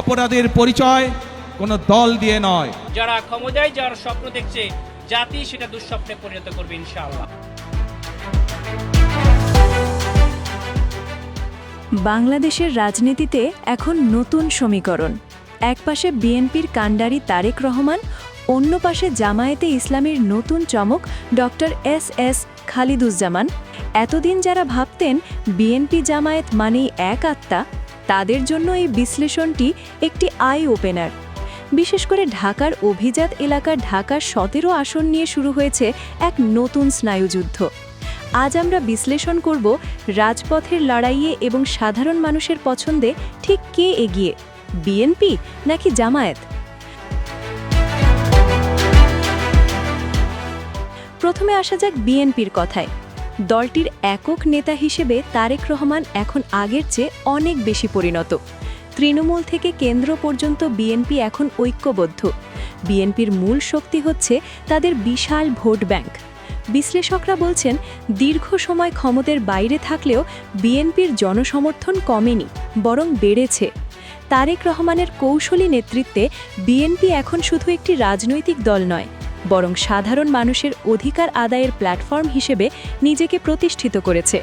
অপরাধের পরিচয় কোনো দল দিয়ে নয়। যারা ক্ষমতায় যাওয়ার স্বপ্ন দেখছে জাতি সেটা দুঃস্বপ্নে পরিণত করবে ইনশাআল্লাহ। বাংলাদেশের রাজনীতিতে এখন নতুন সমীকরণ। একপাশে বিএনপির কাণ্ডারি তারেক রহমান অন্য পাশে জামায়াতে ইসলামের নতুন চমক ডক্টর এস এস খালিদুজ্জামান। এতদিন যারা ভাবতেন বিএনপি জামায়াত মানেই এক আত্মা তাদের জন্য এই বিশ্লেষণটি একটি আই ওপেনার। বিশেষ করে ঢাকার অভিজাত এলাকার ঢাকার সতেরো আসন নিয়ে শুরু হয়েছে এক নতুন স্নায়ুযুদ্ধ। আজ আমরা বিশ্লেষণ করব রাজপথের লড়াইয়ে এবং সাধারণ মানুষের পছন্দে ঠিক কে এগিয়ে, বিএনপি নাকি জামায়াত? প্রথমে আসা যাক বিএনপির কথায়। দলটির একক নেতা হিসেবে তারেক রহমান এখন আগের চেয়ে অনেক বেশি পরিণত। তৃণমূল থেকে কেন্দ্র পর্যন্ত বিএনপি এখন ঐক্যবদ্ধ। বিএনপির মূল শক্তি হচ্ছে তাদের বিশাল ভোট ব্যাংক। বিশ্লেষকরা বলছেন, দীর্ঘ সময় ক্ষমতার বাইরে থাকলেও বিএনপির জনসমর্থন কমেনি, বরং বেড়েছে। তারেক রহমানের কৌশলী নেতৃত্বে বিএনপি এখন শুধু একটি রাজনৈতিক দল নয় বরং সাধারণ মানুষের অধিকার আদায়ের প্ল্যাটফর্ম হিসেবে নিজেকে প্রতিষ্ঠিত করেছে।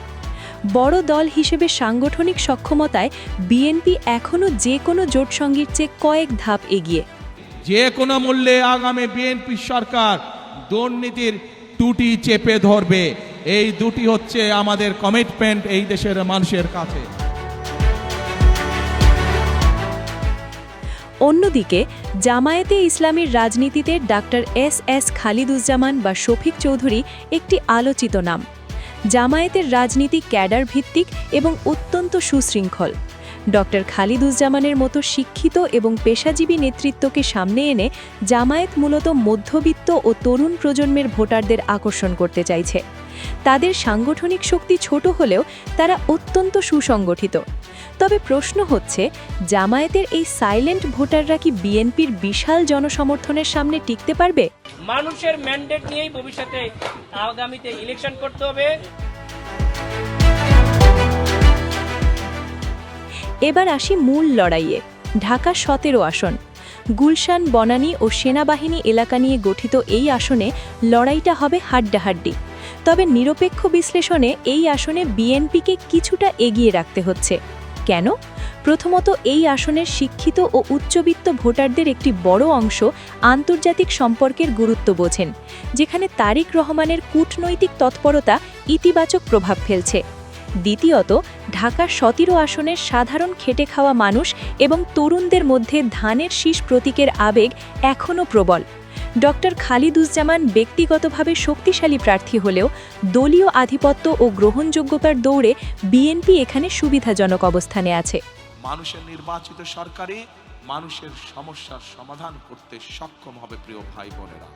বড় দল হিসেবে সাংগঠনিক সক্ষমতায় বিএনপি এখনও যে কোনো জোটসঙ্গীর চেয়ে কয়েক ধাপ এগিয়ে। যে কোনো মূল্যে আগামী বিএনপি সরকার দুর্নীতির টুটি চেপে ধরবে। এই দুটি হচ্ছে আমাদের কমিটমেন্ট এই দেশের মানুষের কাছে। অন্যদিকে, জামায়াতে ইসলামীর রাজনীতিতে ডাক্তার এস এস খালিদুজ্জামান বা শফিক চৌধুরী একটি আলোচিত নাম। জামায়াতের রাজনীতি ক্যাডার ভিত্তিক এবং অত্যন্ত সুশৃঙ্খল। ডক্টর খালিদুজ্জামানের মতো শিক্ষিত এবং পেশাজীবী নেতৃত্বকে সামনে এনে জামায়াত মূলত মধ্যবিত্ত ও তরুণ প্রজন্মের ভোটারদের আকর্ষণ করতে চাইছে। তাদের সাংগঠনিক শক্তি ছোট হলেও তারা অত্যন্ত সুসংগঠিত। তবে প্রশ্ন হচ্ছে, জামায়াতের এই সাইলেন্ট ভোটাররা কি বিএনপির বিশাল জনসমর্থনের সামনে টিকতে পারবে? মানুষের ম্যান্ডেট নিয়েই ভবিষ্যতে আগামীতে ইলেকশন করতে হবে। এবার আসি মূল লড়াইয়ে, ঢাকা সতেরো আসন। গুলশান, বনানী ও সেনাবাহিনী এলাকা নিয়ে গঠিত এই আসনে লড়াইটা হবে হাড্ডাহাড্ডি। তবে নিরপেক্ষ বিশ্লেষণে এই আসনে বিএনপিকে কিছুটা এগিয়ে রাখতে হচ্ছে। কেন? প্রথমত এই আসনের শিক্ষিত ও উচ্চবিত্ত ভোটারদের একটি বড় অংশ আন্তর্জাতিক সম্পর্কের গুরুত্ব বোঝেন, যেখানে তারিক রহমানের কূটনৈতিক তৎপরতা ইতিবাচক প্রভাব ফেলছে। দ্বিতীয়ত ঢাকা সতেরো আসনের সাধারণ খেটে খাওয়া মানুষ এবং তরুণদের মধ্যে ধানের শীষ প্রতীকের আবেগ এখনও প্রবল। ডক্টর খালিদুজ্জামান ব্যক্তিগতভাবে শক্তিশালী প্রার্থী হলেও দলীয় আধিপত্য ও গ্রহণযোগ্যতার দৌড়ে বিএনপি এখানে সুবিধাজনক অবস্থানে আছে। মানুষের নির্বাচিত সরকারই মানুষের সমস্যার সমাধান করতে সক্ষম হবে প্রিয় ভাই বোনেরা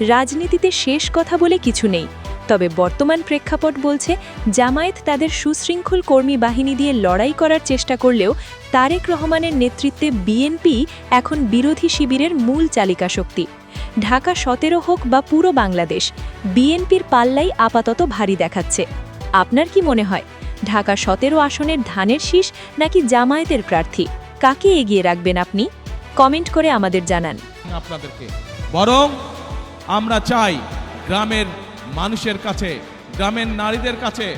রাজনীতিতে শেষ কথা বলে কিছু নেই। তবে বর্তমান প্রেক্ষাপট বলছে, জামায়াত তাদের সুশৃঙ্খল কর্মী বাহিনী দিয়ে লড়াই করার চেষ্টা করলেও তারেক রহমানের নেতৃত্বে বিএনপি এখন বিরোধী শিবিরের মূল চালিকা শক্তি। ঢাকা সতেরো হোক বা পুরো বাংলাদেশ, বিএনপির পাল্লাই আপাতত ভারী দেখাচ্ছে। আপনার কি মনে হয়, ঢাকা সতেরো আসনের ধানের শীষ নাকি জামায়াতের প্রার্থী? কাকে এগিয়ে রাখবেন আপনি? কমেন্ট করে আমাদের জানান। আপনাদেরকে। বরং আমরা চাই গ্রামের মানুষের কাছে, গ্রামের নারীদের কাছে,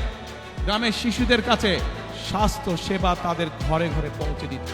গ্রামের শিশুদের কাছে স্বাস্থ্য সেবা তাদের ঘরে ঘরে পৌঁছে দিতে।